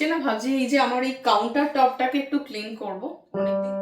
আজকে না ভাবছি এই যে আমার এই কাউন্টার টপটাকে একটু ক্লিন করব। অনেকদিন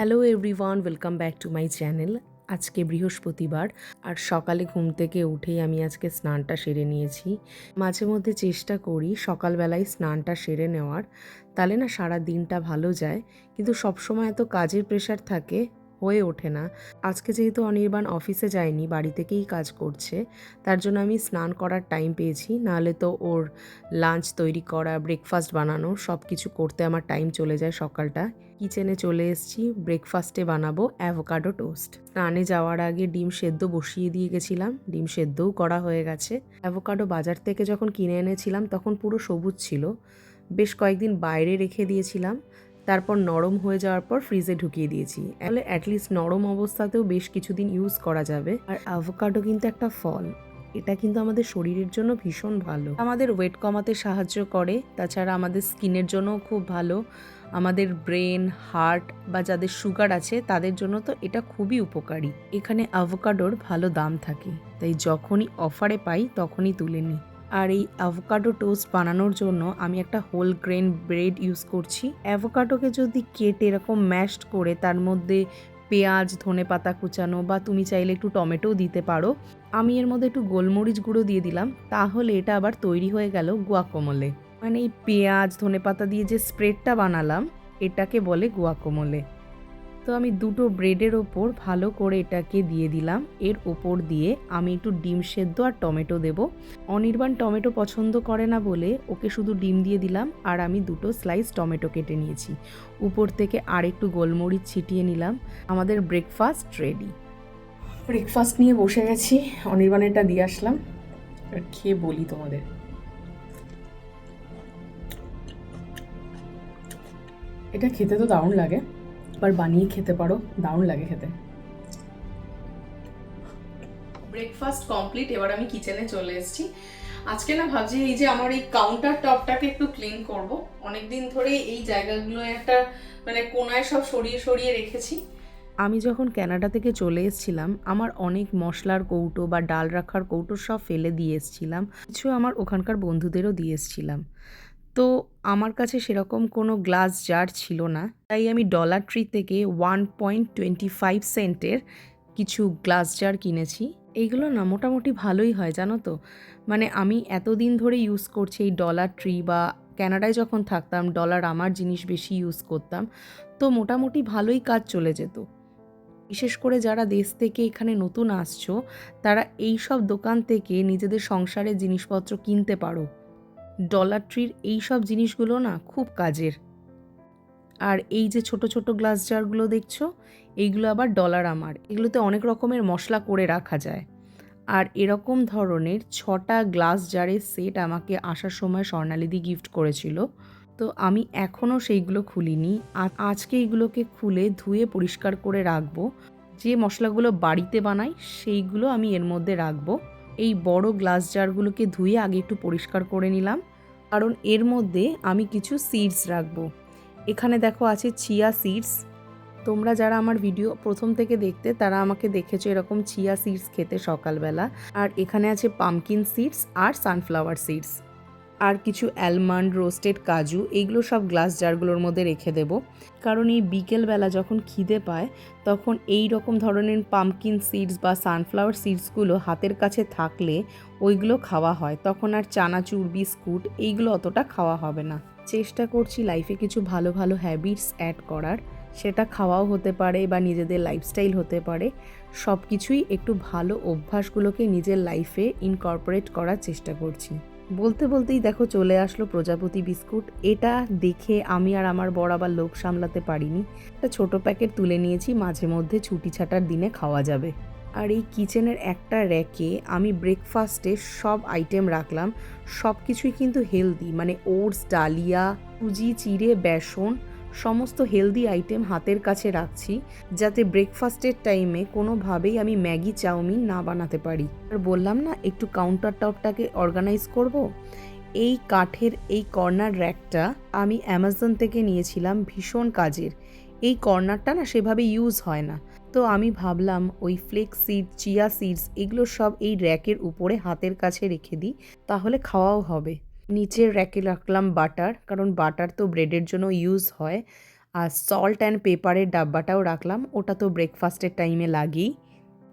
hello everyone welcome back to my channel আজকে বৃহস্পতিবার আর সকালে ঘুম থেকে উঠেই আমি আজকে স্নানটা সেরে নিয়েছি। মাঝে মধ্যে চেষ্টা করি সকালবেলায় স্নানটা সেরে নেওয়ার। তাহলে না সারা দিনটা ভালো যায়। কিন্তু সবসময় এত কাজের প্রেশার থাকে হয়ে ওঠে না। আজকে যেহেতু অনির্বাণ অফিসে যায়নি, বাড়ি থেকেই কাজ করছে, তার জন্য আমি স্নান করার টাইম পেয়েছি। নাহলে তো ওর লাঞ্চ তৈরি করা ব্রেকফাস্ট বানানো সব কিছু করতে আমার টাইম চলে যায় সকালটা। কিচেনে চলে এসেছি ব্রেকফাস্টে বানাবো অ্যাভোকাডো টোস্ট স্নানে যাওয়ার আগে ডিম সেদ্ধ বসিয়ে দিয়ে গেছিলাম, ডিম সেদ্ধও করা হয়ে গেছে। অ্যাভোকাডো বাজার থেকে যখন কিনে এনেছিলাম, তখন পুরো সবুজ ছিল। বেশ কয়েকদিন বাইরে রেখে দিয়েছিলাম। তারপর নরম হয়ে যাওয়ার পর ফ্রিজে ঢুকিয়ে দিয়েছি। তাহলে অ্যাটলিস্ট নরম অবস্থাতেও বেশ কিছুদিন ইউজ করা যাবে। আর অ্যাভোকাডো কিন্তু একটা ফল। এটা কিন্তু আমাদের শরীরের জন্য ভীষণ ভালো। আমাদের ওয়েট কমাতে সাহায্য করে। তাছাড়া আমাদের স্কিনের জন্যও খুব ভালো। আমাদের ব্রেন হার্ট বা যাদের সুগার আছে, তাদের জন্য তো এটা খুবই উপকারী। এখানে অ্যাভোকাডোর ভালো দাম থাকে। তাই যখনই অফারে পাই, তখনই তুলে নিই। আর এই অ্যাভোকাডো টোস্ট বানানোর জন্য আমি একটা হোল গ্রেন ব্রেড ইউজ করছি। অ্যাভোকাডোকে যদি কেটে এরকম ম্যাশড করে তার মধ্যে পেঁয়াজ, ধনে পাতা কুচানো বা তুমি চাইলে একটু টমেটোও দিতে পারো। আমি এর মধ্যে একটু গোলমরিচ গুঁড়ো দিয়ে দিলাম, তাহলে এটা আবার তৈরি হয়ে গেল গুয়াকমলে মানে এই পেঁয়াজ, ধনে পাতা দিয়ে যে স্প্রেডটা বানালাম, এটাকে বলে গুয়াকমলে তো আমি দুটো ব্রেডের ওপর ভালো করে এটাকে দিয়ে দিলাম। এর ওপর দিয়ে আমি একটু ডিম সেদ্ধ আর টমেটো দেব। অনির্বাণ টমেটো পছন্দ করে না বলে ওকে শুধু ডিম দিয়ে দিলাম আর আমি দুটো স্লাইস টমেটো কেটে নিয়েছি। উপর থেকে আর একটু গোলমরিচ ছিটিয়ে নিলাম। আমাদের ব্রেকফাস্ট রেডি ব্রেকফাস্ট নিয়ে বসে গেছি। অনির্বাণেরটা দিয়ে আসলাম। খেয়ে বলি তোমাদের। এটা খেতে তো দারুণ লাগে। এবার বানিয়ে খেতে পারো দারুণ লাগে খেতে ব্রেকফাস্ট কমপ্লিট এবার আমি কিচেনে চলে এসেছি আজকে না ভাবছি এই যে আমার এই কাউন্টার টপটাকে একটু ক্লিন করব। অনেকদিন ধরে এই জায়গাগুলো একটা মানে কোনায় সব সরিয়ে সরিয়ে রেখেছি। আমি যখন ক্যানাডা থেকে চলে এসেছিলাম আমার অনেক মশলার কৌটো বা ডাল রাখার কৌটো সব ফেলে দিয়ে এসেছিলাম। কিছু আমার ওখানকার বন্ধুদেরও দিয়ে এসেছিলাম। তো আমার কাছে সেরকম কোনো গ্লাস জার ছিল না। তাই আমি ডলার ট্রি থেকে ওয়ান পয়েন্ট টোয়েন্টি ফাইভ সেন্টের কিছু গ্লাস জার কিনেছি। এইগুলো না মোটামুটি ভালোই হয়, জানো তো? মানে আমি এতদিন ধরে ইউজ করছি এই ডলার ট্রি বা ক্যানাডায় যখন থাকতাম ডলার আমার জিনিস বেশি ইউজ করতাম, তো মোটামুটি ভালোই কাজ চলে যেত। বিশেষ করে যারা দেশ থেকে এখানে নতুন আসছো, তারা এই সব দোকান থেকে নিজেদের সংসারের জিনিসপত্র কিনতে পারো। ডলার ট্রির এই সব জিনিসগুলো না খুব কাজের। আর এই যে ছোট ছোট গ্লাস জারগুলো দেখছ, এইগুলো আবার ডলার আমার। এগুলোতে অনেক রকমের মশলা করে রাখা যায়। আর এরকম ধরনের ছটা গ্লাস জারের সেট আমাকে আসার সময় স্বর্ণালিদি গিফট করেছিল। তো আমি এখনও সেইগুলো খুলিনি। আর আজকে এইগুলোকে খুলে ধুয়ে পরিষ্কার করে রাখব। যে মশলাগুলো বাড়িতে বানাই, সেইগুলো আমি এর মধ্যে রাখব। এই বড় গ্লাস জারগুলোকে ধুয়ে আগে একটু পরিষ্কার করে নিলাম। কারণ এর মধ্যে আমি কিছু সিডস রাখব। এখানে দেখো আছে চিয়া সিডস তোমরা যারা আমার ভিডিও প্রথম থেকে দেখতে, তারা আমাকে দেখেছ এরকম চিয়া সিডস খেতে সকালবেলা। আর এখানে আছে পামকিন সিডস আর সানফ্লাওয়ার সিডস আর কিছু অ্যালমন্ড রোস্টেড কাজু এইগুলো সব গ্লাস জারগুলোর মধ্যে রেখে দেবো। কারণ এই বিকেলবেলা যখন খিদে পায়, তখন এই রকম ধরনের পামকিন সিডস বা সানফ্লাওয়ার সিডসগুলো হাতের কাছে থাকলে ওইগুলো খাওয়া হয়। তখন আর চানাচুর, বিস্কুট এইগুলো অতটা খাওয়া হবে না। চেষ্টা করছি লাইফে কিছু ভালো ভালো হ্যাবিটস অ্যাড করার। সেটা খাওয়াও হতে পারে বা নিজেদের লাইফস্টাইল হতে পারে। সব কিছুই একটু ভালো অভ্যাসগুলোকে নিজের লাইফে ইনকর্পোরেট করার চেষ্টা করছি। বলতে বলতেই দেখো চলে আসলো প্রজাপতি বিস্কুট। এটা দেখে আমি আর আমার বড় আবার লোক সামলাতে পারিনি। একটা ছোট প্যাকেট তুলে নিয়েছি, মাঝে মধ্যে ছুটি ছাটার দিনে খাওয়া যাবে। আর এই কিচেনের একটা র্যাকে আমি ব্রেকফাস্টে সব আইটেম রাখলাম। সব কিছুই কিন্তু হেলদি মানে ওটস, ডালিয়া, সুজি, চিড়ে, বেসন সমস্ত হেলদি আইটেম হাতের কাছে রাখছি, যাতে ব্রেকফাস্টের টাইমে কোনোভাবেই আমি ম্যাগি, চাউমিন না বানাতে পারি। আর বললাম না, একটু কাউন্টার টপটাকে অর্গানাইজ করব। এই কাঠের এই কর্নার র্যাকটা আমি অ্যামাজন থেকে নিয়েছিলাম, ভীষণ কাজের। এই কর্নারটা না সেভাবে ইউজ হয় না। তো আমি ভাবলাম, ওই ফ্লেক্স সিড চিয়া সিডস এগুলো সব এই র্যাকের উপরে হাতের কাছে রেখে দিই, তাহলে খাওয়াও হবে। নিচের র্যাকে রাখলাম বাটার, কারণ বাটার তো ব্রেডের জন্য ইউজ হয়। আর সল্ট অ্যান্ড পেপারের ডাব্বাটাও রাখলাম, ওটা তো ব্রেকফাস্টের টাইমে লাগেই।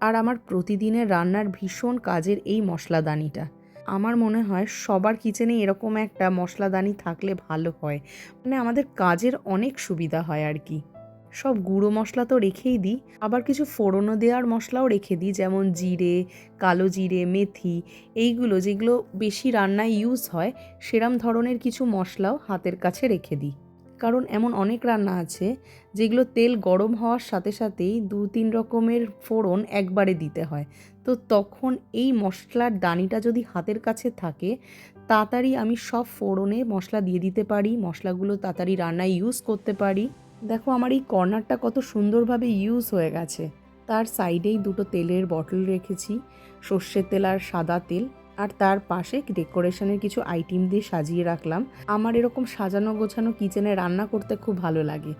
আর আমার প্রতিদিনের রান্নার ভীষণ কাজের এই মশলাদানিটা। আমার মনে হয় সবার কিচেনে এরকম একটা মশলাদানি থাকলে ভালো হয়। মানে আমাদের কাজের অনেক সুবিধা হয় আর কি। সব গুঁড়ো মশলা তো রেখেই দিই, আবার কিছু ফোড়নো দেওয়ার মশলাও রেখে দিই, যেমন জিরে, কালো জিরে, মেথি, এইগুলো যেগুলো বেশি রান্নায় ইউজ হয়, সেরম ধরনের কিছু মশলাও হাতের কাছে রেখে দিই। কারণ এমন অনেক রান্না আছে, যেগুলো তেল গরম হওয়ার সাথে সাথেই দু তিন রকমের ফোড়ন একবারে দিতে হয়। তো তখন এই মশলার দানিটা যদি হাতের কাছে থাকে, তাড়াতাড়ি আমি সব ফোড়নে মশলা দিয়ে দিতে পারি, মশলাগুলো তাড়াতাড়ি রান্নায় ইউজ করতে পারি। দেখো আমার এই কর্নারটা কত সুন্দরভাবে ইউজ হয়ে গেছে। তার সাইডেই দুটো তেলের বটল রেখেছি, সর্ষের তেল আর সাদা তেল। আর তার পাশে ডেকোরেশনের কিছু আইটেম দিয়ে সাজিয়ে রাখলাম। আমার এরকম সাজানো গোছানো কিচেনে রান্না করতে খুব ভালো লাগে।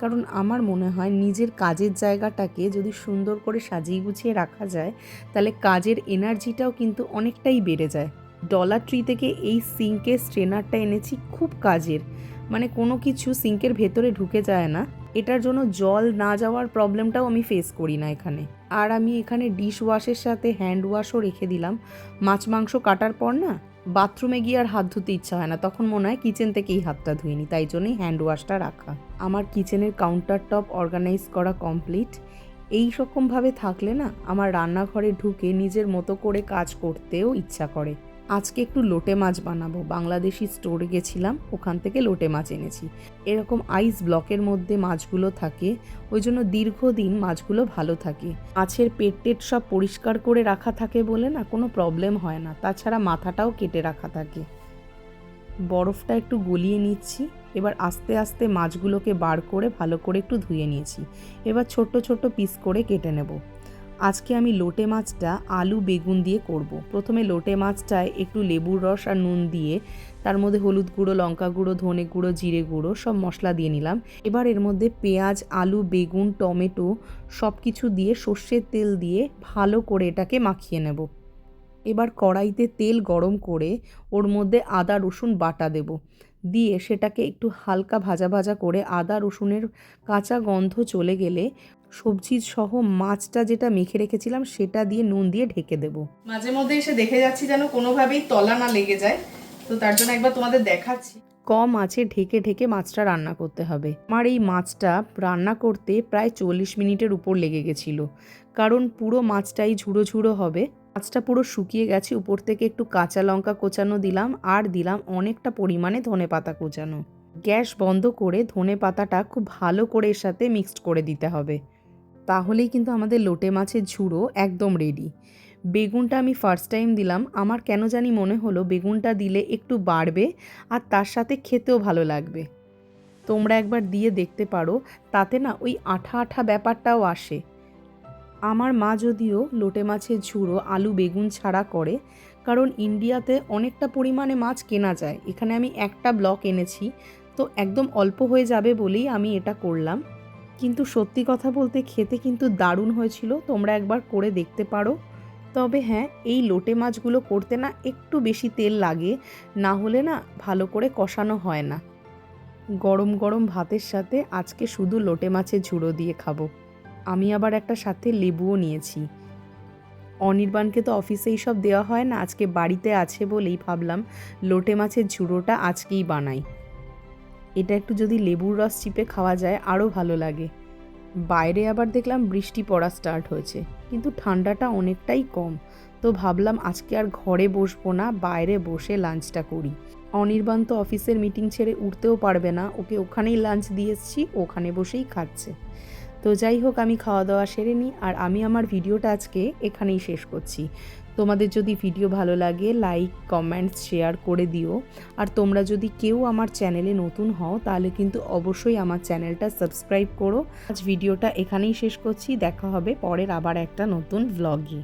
কারণ আমার মনে হয় নিজের কাজের জায়গাটাকে যদি সুন্দর করে সাজিয়ে গুছিয়ে রাখা যায়, তাহলে কাজের এনার্জিটাও কিন্তু অনেকটাই বেড়ে যায়। ডলার ট্রি থেকে এই সিঙ্কের স্ট্রেনারটা এনেছি খুব কাজের। মানে কোনো কিছু সিঙ্কের ভেতরে ঢুকে যায় না। এটার জন্য জল না যাওয়ার প্রবলেমটাও আমি ফেস করি না এখানে। আর আমি এখানে ডিশ ওয়াশের সাথে হ্যান্ড ওয়াশও রেখে দিলাম। মাছ মাংস কাটার পর না বাথরুমে গিয়ে আর হাত ধুতে ইচ্ছা হয় না। তখন মনে হয় কিচেন থেকেই হাতটা ধুয়ে নিই তাই জন্যই হ্যান্ড ওয়াশটা রাখা। আমার কিচেনের কাউন্টার টপ অর্গানাইজ করা কমপ্লিট এই রকমভাবে থাকলে না, আমার রান্নাঘরে ঢুকে নিজের মতো করে কাজ করতেও ইচ্ছা করে। আজকে একটু লোটে মাছ বানাবো। বাংলাদেশি স্টোরে গেছিলাম, ওখান থেকে লোটে মাছ এনেছি। এরকম আইস ব্লকের মধ্যে মাছগুলো থাকে, ওই জন্য দীর্ঘদিন মাছগুলো ভালো থাকে। মাছের পেট টেট সব পরিষ্কার করে রাখা থাকে বলে না কোনো প্রবলেম হয় না। তাছাড়া মাথাটাও কেটে রাখা থাকে। বরফটা একটু গলিয়ে নিচ্ছি, এবার আস্তে আস্তে মাছগুলোকে বার করে ভালো করে একটু ধুয়ে নিয়েছি। এবার ছোট্ট ছোট্ট পিস করে কেটে নেব। আজকে আমি লোটে মাছটা আলু বেগুন দিয়ে করব। প্রথমে লোটে মাছটায় একটু লেবুর রস আর নুন দিয়ে তার মধ্যে হলুদ গুঁড়ো, লঙ্কা গুঁড়ো, ধনে গুঁড়ো, জিরে গুঁড়ো সব মশলা দিয়ে নিলাম। এবার এর মধ্যে পেঁয়াজ, আলু, বেগুন, টমেটো সব কিছু দিয়ে সর্ষের তেল দিয়ে ভালো করে এটাকে মাখিয়ে নেব। এবার কড়াইতে তেল গরম করে ওর মধ্যে আদা, রসুন বাটা দেব। দিয়ে সেটাকে একটু হালকা ভাজা ভাজা করে আদা, রসুনের কাঁচা গন্ধ চলে গেলে সবজি সহ মাছটা যেটা মেখে রেখেছিলাম সেটা দিয়ে নুন দিয়ে ঢেকে দেব। মাঝে মধ্যে এসে দেখে যাচ্ছি যেন কোনোভাবেই তলা না লেগে যায়। তো তার জন্য একবার তোমাদের দেখাচ্ছি। কম আছে ঢেকে ঢেকে মাছটা রান্না করতে হবে। আমার এই মাছটা রান্না করতে প্রায় চল্লিশ মিনিটের উপর লেগে গেছিল। কারণ পুরো মাছটাই ঝুড়ো ঝুড়ো হবে। মাছটা পুরো শুকিয়ে গেছে উপর থেকে একটু কাঁচা লঙ্কা কোচানো দিলাম আর দিলাম অনেকটা পরিমাণে ধনে পাতা কোচানো। গ্যাস বন্ধ করে ধনে পাতাটা খুব ভালো করে এর সাথে মিক্সড করে দিতে হবে। তাহলেই কিন্তু আমাদের লোটে মাছের ঝুড়ো একদম রেডি বেগুনটা আমি ফার্স্ট টাইম দিলাম, আমার কেন জানি মনে হলো বেগুনটা দিলে একটু বাড়বে আর তার সাথে খেতেও ভালো লাগবে। তোমরা একবার দিয়ে দেখতে পারো, তাতে না ওই আঠা আঠা ব্যাপারটাও আসে। আমার মা যদিও লোটে মাছের ঝুড়ো, আলু, বেগুন ছাড়া করে, কারণ ইন্ডিয়াতে অনেকটা পরিমাণে মাছ কেনা যায়। এখানে আমি একটা ব্লক এনেছি, তো একদম অল্প হয়ে যাবে বলেই আমি এটা করলাম। কিন্তু সত্যি কথা বলতে খেতে কিন্তু দারুণ হয়েছিল, তোমরা একবার করে দেখতে পারো। তবে হ্যাঁ এই লোটে মাছগুলো করতে না একটু বেশি তেল লাগে, না হলে না ভালো করে কষানো হয় না। গরম গরম ভাতের সাথে আজকে শুধু লোটে মাছের ঝুড়ো দিয়ে খাব। আমি আবার একটা সাথে লেবুও নিয়েছি। অনির্বাণকে তো অফিসে এইসব দেওয়া হয় না, আজকে বাড়িতে আছে বলেই ভাবলাম, লোটে মাছের ঝুড়োটা আজকেই বানাই। এটা একটু যদি লেবুর রস চিপে খাওয়া যায়, আরও ভালো লাগে। বাইরে আবার দেখলাম বৃষ্টি পড়া স্টার্ট হয়েছে, কিন্তু ঠান্ডাটা অনেকটাই কম। তো ভাবলাম আজকে আর ঘরে বসবো না, বাইরে বসে লাঞ্চটা করি। অনির্বাণ তো অফিসের মিটিং ছেড়ে উঠতেও পারবে না, ওকে ওখানেই লাঞ্চ দিয়ে এসছি, ওখানে বসেই খাচ্ছে। তো যাই হোক, আমি খাওয়া দাওয়া সেরে নিই, আর আমি আমার ভিডিওটা আজকে এখানেই শেষ করছি। তোমাদের যদি ভিডিও ভালো লাগে লাইক কমেন্টস শেয়ার করে দিও। আর তোমরা যদি কেউ আমার চ্যানেলে নতুন হও, তাহলে কিন্তু অবশ্যই আমার চ্যানেলটা সাবস্ক্রাইব করো। আজ ভিডিওটা এখানেই শেষ করছি। দেখা হবে পরের আবার একটা নতুন ভ্লগে